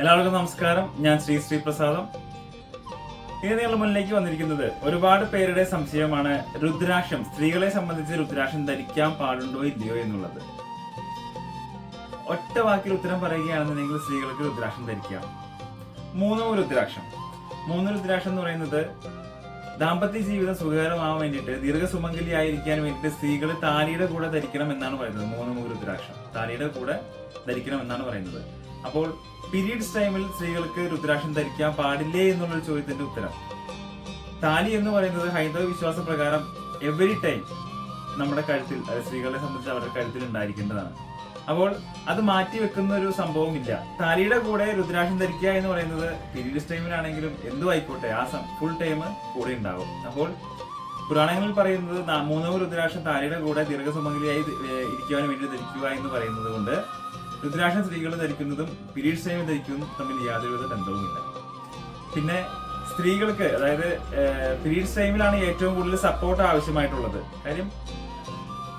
എല്ലാവർക്കും നമസ്കാരം. ഞാൻ ശ്രീ ശ്രീ പ്രസാദം ഇനി നിങ്ങൾ മുന്നിലേക്ക് വന്നിരിക്കുന്നത് ഒരുപാട് പേരുടെ സംശയമാണ് രുദ്രാക്ഷം. സ്ത്രീകളെ സംബന്ധിച്ച് രുദ്രാക്ഷം ധരിക്കാൻ പാടുണ്ടോ ഇല്ലയോ എന്നുള്ളത്. ഒറ്റ വാക്കിൽ ഉത്തരം പറയുകയാണെന്നുണ്ടെങ്കിൽ സ്ത്രീകൾക്ക് രുദ്രാക്ഷം ധരിക്കാം. മൂന്നോ രുദ്രാക്ഷം. മൂന്ന് രുദ്രാക്ഷം എന്ന് പറയുന്നത് ദാമ്പത്യ ജീവിതം സുഖകരമാവാൻ വേണ്ടിയിട്ട് ദീർഘസുമംഗലി ആയിരിക്കാൻ വേണ്ടിയിട്ട് സ്ത്രീകൾ താലിയുടെ കൂടെ ധരിക്കണം എന്നാണ് പറയുന്നത്. മൂന്ന് രുദ്രാക്ഷം. താലിയുടെ കൂടെ ധരിക്കണം എന്നാണ് പറയുന്നത്. അപ്പോൾ പീരീഡ്സ് ടൈമിൽ സ്ത്രീകൾക്ക് രുദ്രാക്ഷം ധരിക്കാൻ പാടില്ലേ എന്നുള്ള ചോദ്യത്തിന്റെ ഉത്തരം. താലി എന്ന് പറയുന്നത് ഹൈന്ദവ വിശ്വാസ പ്രകാരം എവറി ടൈം നമ്മുടെ കഴുത്തിൽ സ്ത്രീകളെ സംബന്ധിച്ച് അവരുടെ കഴുത്തിൽ ഉണ്ടായിരിക്കേണ്ടതാണ്. അപ്പോൾ അത് മാറ്റി വെക്കുന്ന ഒരു സംഭവമില്ല. താലിയുടെ കൂടെ രുദ്രാക്ഷം ധരിക്കുക എന്ന് പറയുന്നത് പീരീഡ്സ് ടൈമിലാണെങ്കിലും എന്തും ആയിക്കോട്ടെ ആ ഫുൾ ടൈം കൂടെ ഉണ്ടാവും. അപ്പോൾ പുരാണങ്ങളിൽ പറയുന്നത് മൂന്നാം രുദ്രാക്ഷം താലിയുടെ കൂടെ ദീർഘസുമംഗലിയായി ഇരിക്കുവാൻ വേണ്ടി ധരിക്കുക എന്ന് പറയുന്നത് കൊണ്ട് രുദ്രാക്ഷം സ്ത്രീകൾ ധരിക്കുന്നതും പീരീഡ്സ് ടൈമിൽ ധരിക്കുന്നതും തമ്മിൽ യാതൊരുവിധ ബന്ധവുമില്ല. പിന്നെ സ്ത്രീകൾക്ക് അതായത് പീരീഡ്സ് ടൈമിലാണ് ഏറ്റവും കൂടുതൽ സപ്പോർട്ട് ആവശ്യമായിട്ടുള്ളത്. കാര്യം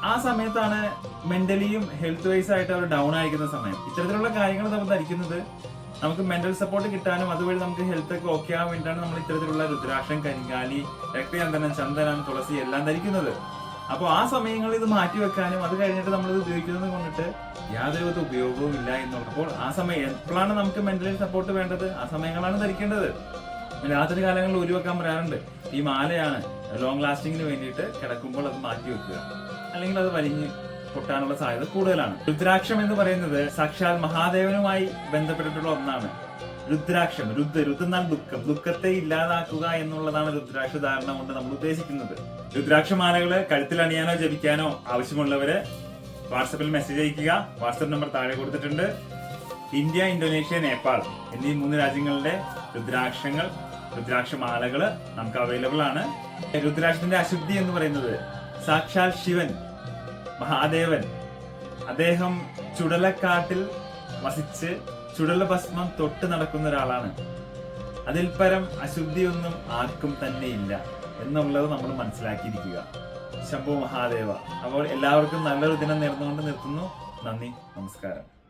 ആ സമയത്താണ് മെന്റലിയും ഹെൽത്ത് വൈസ് ആയിട്ട് അവർ ഡൗൺ ആയിരിക്കുന്ന സമയം. ഇത്തരത്തിലുള്ള കാര്യങ്ങൾ നമ്മൾ ധരിക്കുന്നത് നമുക്ക് മെന്റൽ സപ്പോർട്ട് കിട്ടാനും അതുവഴി നമുക്ക് ഹെൽത്ത് ഒക്കെ ഓക്കെ ആവാൻ വേണ്ടിയിട്ടാണ് നമ്മൾ ഇത്തരത്തിലുള്ള രുദ്രാക്ഷം കരിങ്കാലി രക്തചന്ദനം ചന്ദനം തുളസി എല്ലാം ധരിക്കുന്നത്. അപ്പോൾ ആ സമയങ്ങളിൽ ഇത് മാറ്റി വെക്കാനും അത് കഴിഞ്ഞിട്ട് നമ്മൾ ഇത് ഉപയോഗിക്കുന്നത് കൊണ്ടിട്ട് യാതൊരുവിധ ഉപയോഗവും ഇല്ല എന്നുള്ളത് അപ്പോൾ ആ സമയം എപ്പോഴാണ് നമുക്ക് മെന്റലി സപ്പോർട്ട് വേണ്ടത്? ആ സമയങ്ങളാണ് ധരിക്കേണ്ടത്. രാത്രി കാലങ്ങളിൽ ഉരുവെക്കാൻ പറയാറുണ്ട്. ഈ മാലയാണ് ലോങ് ലാസ്റ്റിങ്ങിന് വേണ്ടിയിട്ട് കിടക്കുമ്പോൾ അത് മാറ്റി വെക്കുക. അല്ലെങ്കിൽ അത് വലിഞ്ഞ് പൊട്ടാനുള്ള സാധ്യത കൂടുതലാണ്. രുദ്രാക്ഷം എന്ന് പറയുന്നത് സാക്ഷാൽ മഹാദേവനുമായി ബന്ധപ്പെട്ടിട്ടുള്ള ഒന്നാണ്. രുദ്രാക്ഷം രുദ്ര രുദ്ര എന്നാൽ ദുഃഖം ദുഃഖത്തെ ഇല്ലാതാക്കുക എന്നുള്ളതാണ് രുദ്രാക്ഷ ധാരണ കൊണ്ട് നമ്മൾ ഉദ്ദേശിക്കുന്നത്. രുദ്രാക്ഷമാലകൾ കഴുത്തിൽ അണിയാനോ ജപിക്കാനോ ആവശ്യമുള്ളവര് വാട്സപ്പിൽ മെസ്സേജ് അയക്കുക വാട്സപ്പ് നമ്പർ താഴെ കൊടുത്തിട്ടുണ്ട്. ഇന്ത്യ ഇന്തോനേഷ്യ നേപ്പാൾ എന്നീ മൂന്ന് രാജ്യങ്ങളുടെ രുദ്രാക്ഷങ്ങൾ രുദ്രാക്ഷമാലകൾ നമുക്ക് അവൈലബിൾ ആണ്. രുദ്രാക്ഷത്തിന്റെ അശുദ്ധി എന്ന് പറയുന്നത് സാക്ഷാൽ ശിവൻ മഹാദേവൻ അദ്ദേഹം ചുടലക്കാട്ടിൽ വസിച്ച് ചുടല ഭസ്മം തൊട്ട് നടക്കുന്ന ഒരാളാണ്. അതിൽ പരം അശുദ്ധിയൊന്നും ആർക്കും തന്നെ ഇല്ല എന്നുള്ളത് നമ്മൾ മനസ്സിലാക്കിയിരിക്കുക. ശംഭു മഹാദേവ അപ്പോൾ എല്ലാവർക്കും നല്ലൊരു ദിനം നേർന്നുകൊണ്ട് നിർത്തുന്നു. നന്ദി നമസ്കാരം.